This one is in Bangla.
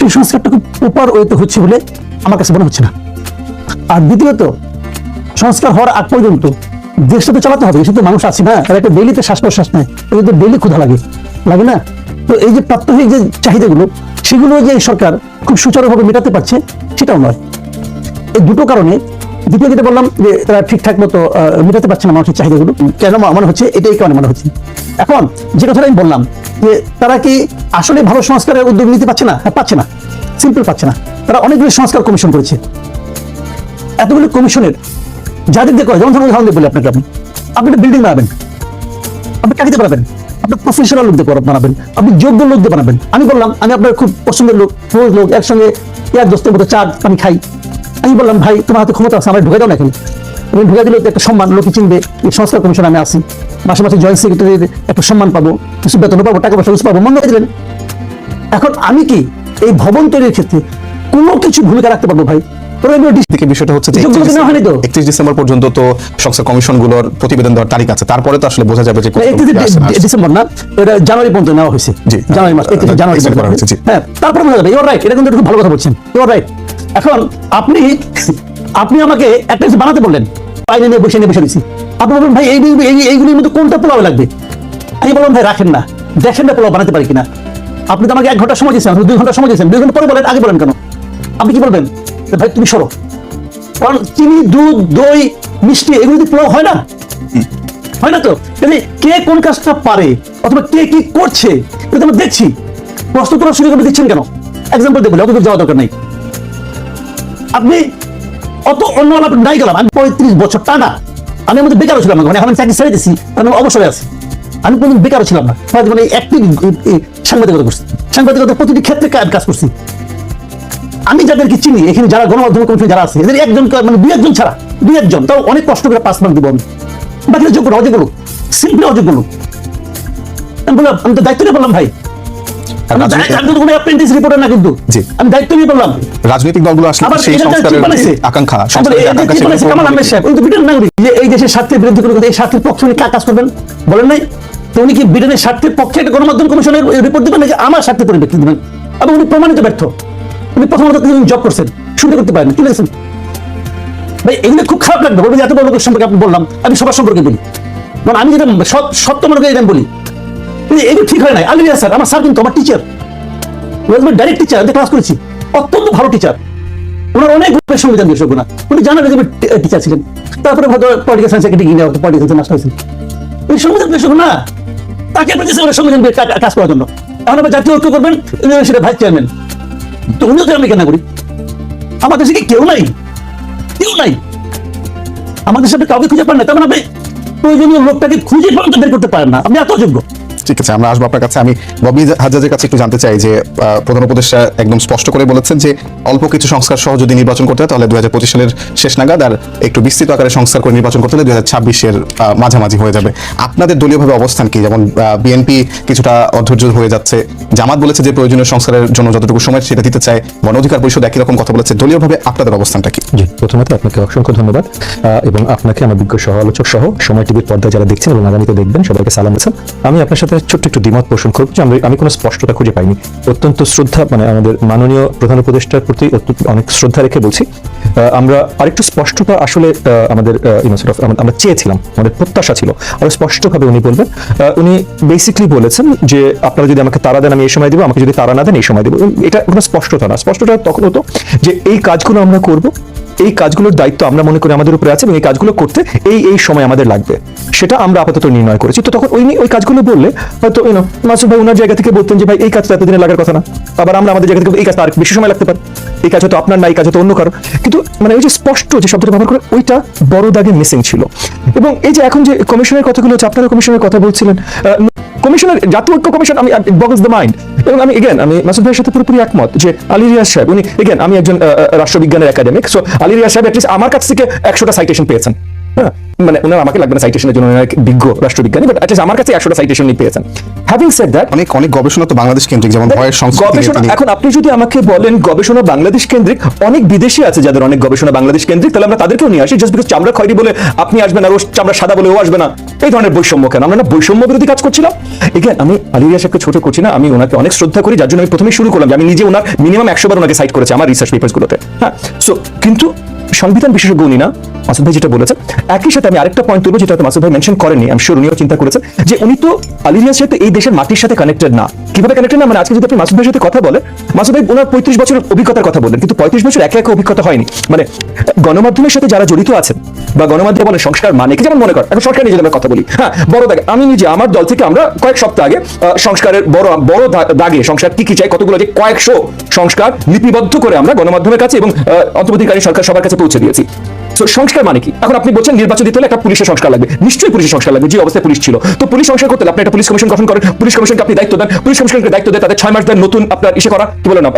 সেই সংস্কারটা খুব প্রপার ওয়েতে হচ্ছে বলে আমার কাছে মনে হচ্ছে না। আর দ্বিতীয়ত, সংস্কার হওয়ার আগ পর্যন্ত দেশটা তো চালাতে হবে এসে তো মানুষ আছে না, তারা একটা ডেলিতে শ্বাস প্রশ্বাস নেয় এদের তো ডেলি ক্ষুধা লাগে লাগে না? তো এই যে প্রাত্যহিক যে চাহিদাগুলো, সেগুলো যে সরকার খুব সুচারুভাবে মেটাতে পারছে, সেটাও নয়। এই দুটো কারণে দ্বিতীয় যেটা বললাম যে তারা ঠিকঠাক মতো মেটাতে পারছে না মানুষের চাহিদাগুলো কেন মনে হচ্ছে? এটাই কারণে মনে হচ্ছে? এখন যে কথাটা আমি বললাম যে তারা কি আসলে ভালো সংস্কারের উদ্যোগ নিতে পারছে না? হ্যাঁ পাচ্ছে না। সিম্পল পাচ্ছে না। তারা অনেকগুলো সংস্কার কমিশন করেছে। এতগুলো কমিশনের যাদের দিয়ে করে যেমন ধরুন উদাহরণ দিয়ে বলি আপনাকে আপনি আপনি একটা বিল্ডিং বানাবেন। আপনি কাটিতে পারবেন আপনি প্রফেশনাল লোক দিয়ে বানাবেন। আপনি যোগ্য লোক দিয়ে বানাবেন। আমি বললাম, আমি আপনার খুব পছন্দের লোক ক্লোজ লোক, একসঙ্গে এক দোস্তের মতো চা আমি খাই। আমি বললাম ভাই তোমার হাতে ক্ষমতা আছে আমার ঢুকে দাও না এখানে। তুমি ঢুকে দিলে একটা সম্মান লোকে চিনবে এই সংস্কার কমিশনে আমি আসি মাসে মাসে জয়েন্ট সেক্রেটারির একটা সম্মান পাবো কিছু বেতন পাবো টাকা পয়সা কিছু পাবো মনে দিলেন। এখন আমি কি এই ভবন তৈরির ক্ষেত্রে কোনো কিছু ভূমিকা রাখতে পারব ভাই? আমি বিষয়টা হচ্ছে যে? একত্রিশ ডিসেম্বর পর্যন্ত তো কমিশনগুলোর প্রতিবেদন দেওয়ার তারিখ আছে। তারপরে তো আসলে বোঝা যাবে যে। ডিসেম্বর না এটা জানুয়ারি পর্যন্ত নেওয়া হয়েছে। জানুয়ারি মাস জানুয়ারি করা হয়েছে, হ্যাঁ তারপরে বোঝা যাবে ইউর রাইট এটা কিন্তু ভালো কথা বলছেন ইউর রাইট এখন আপনি আপনি আমাকে একটা বানাতে বললেন। পাইনে নিয়ে বসে নিয়ে বসে দিচ্ছি আপনি বলবেন, ভাই, এই, এই- এইগুলির মধ্যে কোনটা পোলাও লাগবে? আমি বললাম, ভাই, রাখেন না। দেখেন না পোলাও বানাতে পারি কিনা। আপনি তো আমাকে এক ঘণ্টা সময় দিয়েছেন দুই ঘণ্টা সময় দিয়েছেন। দুই ঘণ্টা পরে বলেন, আগে বলেন কেন? আপনি কি বলবেন? ভাই, তুমি সরো। কারণ চিনি, দুধ, দই, মিষ্টি, এগুলো দিয়ে পোলাও হয় না? হয় না তো? তাহলে কে কোন কাজটা পারে? অথবা কে কি করছে? এটা আমরা দেখছি। প্রশ্ন করার সুযোগ আপনি দিচ্ছেন কেন? এক্সাম্পল দেবো অতদূর যাওয়া দরকার নাই। আপনি অত অন্য নাই গেলাম। আমি পঁয়ত্রিশ বছর টানা, আমি আমাদের বেকারও ছিলাম মানে এখন আমি চাকরি ছেড়ে দিচ্ছি আমি অবসরে আছি। আমি কোনদিন বেকারও ছিলাম না। জীবনে অ্যাক্টিভ সাংবাদিকতা করছি। সাংবাদিকতা প্রতিটি ক্ষেত্রে কাজ করছি। আমি যাদেরকে চিনি, এখানে যারা গণমাধ্যম কমিশন যারা আছে, এদের একজন মানে দুই একজন ছাড়া, দুই একজন, তাও অনেক কষ্ট করে পাস মার্ক দিব আমি। বাকিরা যোগ্য না, অযোগ্য লোক। সিম্পলি অযোগ্য লোক। আমি বললাম, আমি তো দায়িত্ব নিয়ে বললাম, ভাই আমি রাজনৈতিক- কোনো অ্যাপ্রেন্টিস রিপোর্টার না কিন্তু। আমি দায়িত্ব নিয়ে বললাম। রাজনৈতিক দলগুলো আসলে সেই সংস্কারের আকাঙ্ক্ষা তারপরে সংস্কারের এই যে আকাঙ্ক্ষা কি সেগুলো বানাইছে? পূরণ কামাল আহমেদ সাহেব, উনি তো ব্রিটেন নাগরিক। যে এই দেশের স্বার্থের বিরুদ্ধে কোনো এই স্বার্থের পক্ষে উনি কাজ করবেন? বলেন নাই? তো উনি কি ব্রিটেনের স্বার্থের পক্ষে একটা গণমাধ্যম কমিশনের রিপোর্ট দিবেন নাকি আমার স্বার্থের পরিপ্রেক্ষিতে দিবেন? এবং উনি প্রমাণিত ব্যর্থ। উনি প্রথমত জব করছেন। শুনতে করতে পারেন। কি লিখেছেন? ভাই এগুলো খুব খারাপ লাগবে। বলবেন এত বড় লোকের সম্পর্কে আপনি বললাম। আমি সবার সম্পর্কে বলি। কারণ আমি যেটা সৎ- সত্য মনে করি বলি। এগুলো ঠিক হয় নাই। স্যার। আমার স্যার কিন্তু আমার টিচার ডাইরেক্ট টিচার আমি ক্লাস করেছি। অত্যন্ত ভালো টিচার ওনার অনেক গ্রুপের না উনি টিচার ছিলেন। তারপরে political science political science master হয়েছেন উনি সংবিধান না। তাকে আপনি সংবিধান কাজ করার জন্য। এখন আবার জাতীয় ঐক্য করবেন সেটা ভাইস চেয়ারম্যান তো উনিও তো আমেরিকান নাগরিক। আমাদের দেশে কি কেউ নাই? কেউ নাই। আমাদের সাথে কাউকে খুঁজে পান না। তেমন আপনি প্রয়োজনীয় লোকটাকে খুঁজে পর্যন্ত বের করতে পারেন না। আপনি এত যোগ্য। ঠিক আছে, আমরা আসব আপনার কাছে। আমি ববি হাজাজের কাছে একটু জানতে চাই যে প্রধান উপদেষ্টা একদম স্পষ্ট করে বলেছেন যে, অল্প কিছু সংস্কার সহ যদি নির্বাচন করতে হয়, তাহলে দুই হাজার পঁচিশ সালের শেষ নাগাদ আর একটু বিস্তৃত আকারে সংস্কার করে নির্বাচন করতে হলে দুই হাজার ছাব্বিশের মাঝামাঝি হয়ে যাবে। আপনাদের দলীয়ভাবে অবস্থান কি? যেমন বিএনপি কিছুটা অধৈর্য হয়ে যাচ্ছে। জামাত বলেছে যে, প্রয়োজনীয় সংস্কারের জন্য যতটুকু সময় সেটা দিতে চায়। গণ অধিকার পরিষদ একই রকম কথা বলেছে। দলীয়ভাবে আপনাদের অবস্থানটা কি? জি, প্রথমত আপনাকে অসংখ্য ধন্যবাদ। এবং আপনাকে আমার বিজ্ঞ সহ আলোচক সহ সময় টিভির পর্দায় যারা দেখছেন এবং আগামীতে দেখবেন, সবাইকে সালাম দিচ্ছেন আমি আপনার সাথে ছোট্ট একটু দ্বিমত পোষণ করব যে আমি- কোনো স্পষ্টতা খুঁজে পাইনি। অত্যন্ত শ্রদ্ধা মানে আমাদের মাননীয় প্রধান উপদেষ্টার প্রতি অনেক শ্রদ্ধা রেখে বলছি। আমরা আরেকটু স্পষ্টতা আসলে আমাদের আমরা চেয়েছিলাম, আমাদের প্রত্যাশা ছিল। আরও স্পষ্টভাবে উনি বলবেন উনি বেসিকলি বলেছেন যে, আপনারা যদি আমাকে তারা দেন, আমি এই সময় দেবো, আমাকে যদি তারা না দেন, এই সময় দেবো। এটা কোনো স্পষ্টতা না। স্পষ্টতা তখন হতো যে, এই কাজগুলো আমরা করব এই কাজগুলোর দায়িত্ব আমরা মনে করি আমাদের উপরে আছে এবং এই কাজগুলো করতে এই এই সময় আমাদের লাগবে। সেটা আমরা আপাতত নির্ণয় করেছি। তো তখন ওই ওই কাজগুলো বললে হয়তো ইউনো মাসুদ ভাই ওনার জায়গা থেকে বলতেন যে, ভাই, এই কাজটা এতদিনে লাগার কথা না। আবার আমরা আমাদের জায়গা থেকে এই কাজটা আর বেশি সময় লাগতে পারে। এই কাজ হয়তো আপনার না, এই কাজ হয়তো অন্য কারও। কিন্তু মানে ওই যে স্পষ্ট যে শব্দটা ব্যবহার করে, ওইটা বড় দাগে মিসিং ছিল। এবং এই যে এখন যে কমিশনের কথাগুলো হচ্ছে, আপনারা কমিশনের কথা বলছিলেন কমিশনের, জাতীয় ঐক্য কমিশন, আমি বগলস দ্য মাইন্ড এবং আমি এগেন আমি মাসুদ ভাইয়ের সাথে পুরোপুরি একমত যে আলী রিয়াজ সাহেব, উনি এগেন আমি একজন রাষ্ট্রবিজ্ঞানের একাডেমিক সো আলী রিয়াজ সাহেব অ্যাটলিস্ট আমার কাছ থেকে একশোটা সাইটেশন পেয়েছেন। হ্যাঁ? মানে ওনার আমাকে লাগবে না সাইটেশনের জন্য বিজ্ঞ রাষ্ট্রবিজ্ঞানী বাট অ্যাটলিস্ট আমার কাছে একশোটা সাইটেশন নিয়ে পেয়েছেন। হ্যাভিং সেড দ্যাট অনেক অনেক গবেষণা তো বাংলাদেশ কেন্দ্রিক যেমন ভয়ের সংস্কৃতি গবেষণা এখন আপনি যদি আমাকে বলেন গবেষণা বাংলাদেশ কেন্দ্রিক অনেক বিদেশি আছে যাদের অনেক গবেষণা বাংলাদেশ কেন্দ্রিক তাহলে আমরা তাদেরকেও নিয়ে আসি জাস্ট বিকজ চামড়া খয়রি বলে আপনি আসবেন আর ও চামড়া সাদা বলে ও আসবে না। এই ধরনের বৈষম্য কেন? আমরা না বৈষম্য বিরোধী কাজ করছিলাম। এগেন আমি আলিয়া সাহেবকে ছোট করছি না আমি ওনাকে অনেক শ্রদ্ধা করি যার জন্য আমি প্রথমেই শুরু করলাম যে আমি নিজে ওনার মিনিমাম একশো বার ওনাকে সাইট করেছি আমার রিসার্চ পেপার্স গুলোতে হ্যাঁ সো কিন্তু সংবিধান বিশেষজ্ঞ উনি না। মাসুদ ভাই যেটা বলেছেন একই সাথে আমি আরেকটা পয়েন্ট তুলবো যেটা মাসুদ ভাই মেনশন করেননি আমি শিওর উনিও চিন্তা করেছেন, যে উনি তো আলিরিয়ার সাথে এই দেশের মাটির সাথে কানেক্টেড না। কীভাবে কানেক্টেড না? মানে আজকে যদি আপনি মাসুদ ভাইয়ের সাথে কথা বলেন, মাসুদ ভাই ওনার পঁয়ত্রিশ বছরের অভিজ্ঞতার কথা বললেন, কিন্তু পঁয়ত্রিশ বছর একে একে অভিজ্ঞতা হয়নি। মানে গণমাধ্যমের সাথে যারা জড়িত আছেন, বা গণমাধ্যমে বলে সংস্কার মানে কি, যেমন মনে কর, এখন সরকার যদি আমরা কথা বলি। হ্যাঁ বড় দাগে, আমি নিজে, আমার দল থেকে আমরা কয়েক সপ্তাহ আগে সংস্কারের বড় বড় দাগে সংস্কার কি কি চাই, কতগুলো যে কয়েকশো সংস্কার লিপিবদ্ধ করে আমরা গণমাধ্যমের কাছে এবং অন্তর্বর্তীকালীন সরকার সবার কাছে পৌঁছে দিয়েছি। সংস্কার মানে কি? এখন আপনি বলছেন নির্বাচন দিতে একটা পুলিশের সংস্কার লাগবে। নিশ্চয়ই পুলিশের সংস্কার লাগবে যে অবস্থায় পুলিশ ছিল। তো পুলিশ সংস্কার করতে আপনি একটা পুলিশ কমিশন গঠন করেন। পুলিশ কমিশনকে আপনি দায়িত্ব দেন পুলিশ কমিশনকে দায়িত্ব দেন তাদের ছয় মাস দেন নতুন আপনার ইসে করা। কি বলে আহ,